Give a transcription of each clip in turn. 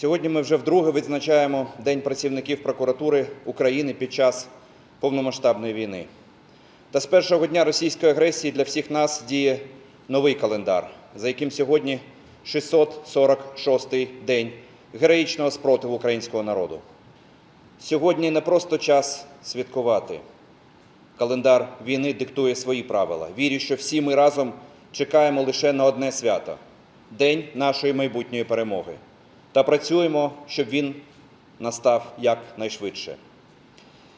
Сьогодні ми вже вдруге відзначаємо День працівників прокуратури України під час повномасштабної війни. Та з першого дня російської агресії для всіх нас діє новий календар, за яким сьогодні 646-й день героїчного спротиву українського народу. Сьогодні не просто час святкувати. Календар війни диктує свої правила. Вірю, що всі ми разом чекаємо лише на одне свято день нашої майбутньої перемоги. Та працюємо, щоб він настав якнайшвидше.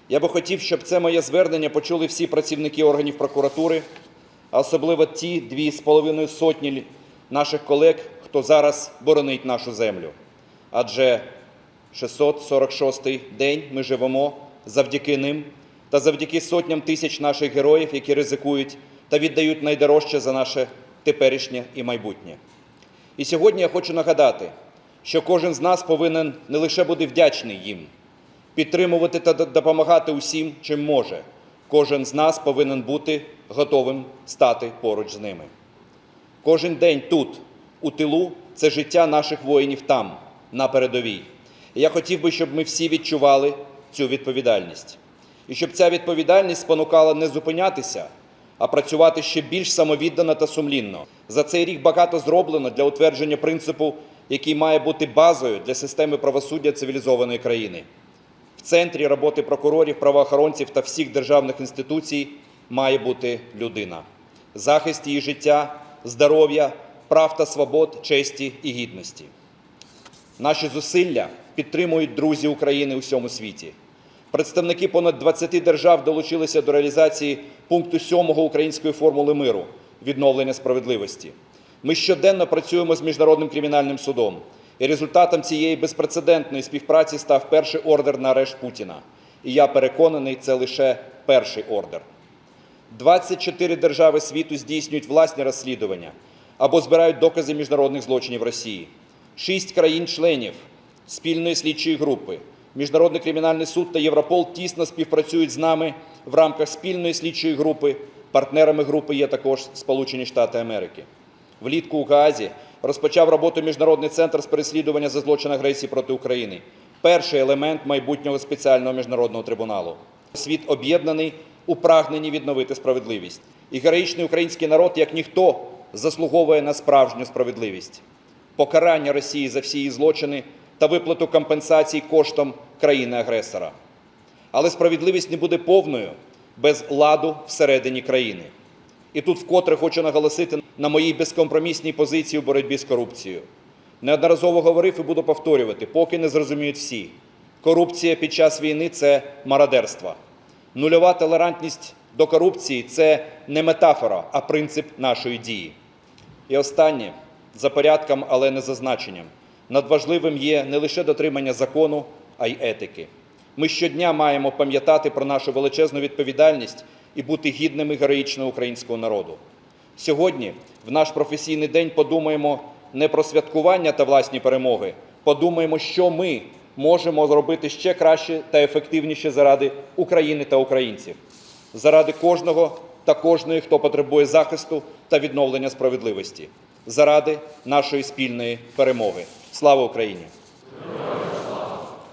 Я би хотів, щоб це моє звернення почули всі працівники органів прокуратури, а особливо ті дві з половиною сотні наших колег, хто зараз боронить нашу землю. Адже 646-й день ми живемо завдяки ним та завдяки сотням тисяч наших героїв, які ризикують та віддають найдорожче за наше теперішнє і майбутнє. І сьогодні я хочу нагадати, що кожен з нас повинен не лише бути вдячний їм, підтримувати та допомагати усім, чим може. Кожен з нас повинен бути готовим стати поруч з ними. Кожен день тут, у тилу, це життя наших воїнів там, на передовій. І я хотів би, щоб ми всі відчували цю відповідальність. І щоб ця відповідальність спонукала не зупинятися, а працювати ще більш самовіддано та сумлінно. За цей рік багато зроблено для утвердження принципу, який має бути базою для системи правосуддя цивілізованої країни. В центрі роботи прокурорів, правоохоронців та всіх державних інституцій має бути людина, захист її життя, здоров'я, прав та свобод, честі і гідності. Наші зусилля підтримують друзі України у всьому світі. Представники понад 20 держав долучилися до реалізації пункту 7 української формули миру відновлення справедливості. Ми щоденно працюємо з міжнародним кримінальним судом, і результатом цієї безпрецедентної співпраці став перший ордер на арешт Путіна. І я переконаний, це лише перший ордер. 24 держави світу здійснюють власні розслідування або збирають докази міжнародних злочинів Росії. Шість країн-членів спільної слідчої групи, Міжнародний кримінальний суд та Європол тісно співпрацюють з нами в рамках спільної слідчої групи. Партнерами групи є також Сполучені Штати Америки. Влітку у Гаазі розпочав роботу Міжнародний центр з переслідування за злочин агресії проти України. Перший елемент майбутнього спеціального міжнародного трибуналу. Світ об'єднаний у прагненні відновити справедливість. І героїчний український народ, як ніхто, заслуговує на справжню справедливість, покарання Росії за всі її злочини та виплату компенсацій коштом країни-агресора. Але справедливість не буде повною без ладу всередині країни. І тут вкотре хочу наголосити на моїй безкомпромісній позиції у боротьбі з корупцією. Неодноразово говорив і буду повторювати, поки не зрозуміють всі. Корупція під час війни це мародерство. Нульова толерантність до корупції це не метафора, а принцип нашої дії. І останнє за порядком, але не за значенням. Надважливим є не лише дотримання закону, а й етики. Ми щодня маємо пам'ятати про нашу величезну відповідальність і бути гідними героїчного українського народу. Сьогодні, в наш професійний день, подумаємо не про святкування та власні перемоги, подумаємо, що ми можемо зробити ще краще та ефективніше заради України та українців, заради кожного та кожної, хто потребує захисту та відновлення справедливості, заради нашої спільної перемоги. Слава Україні!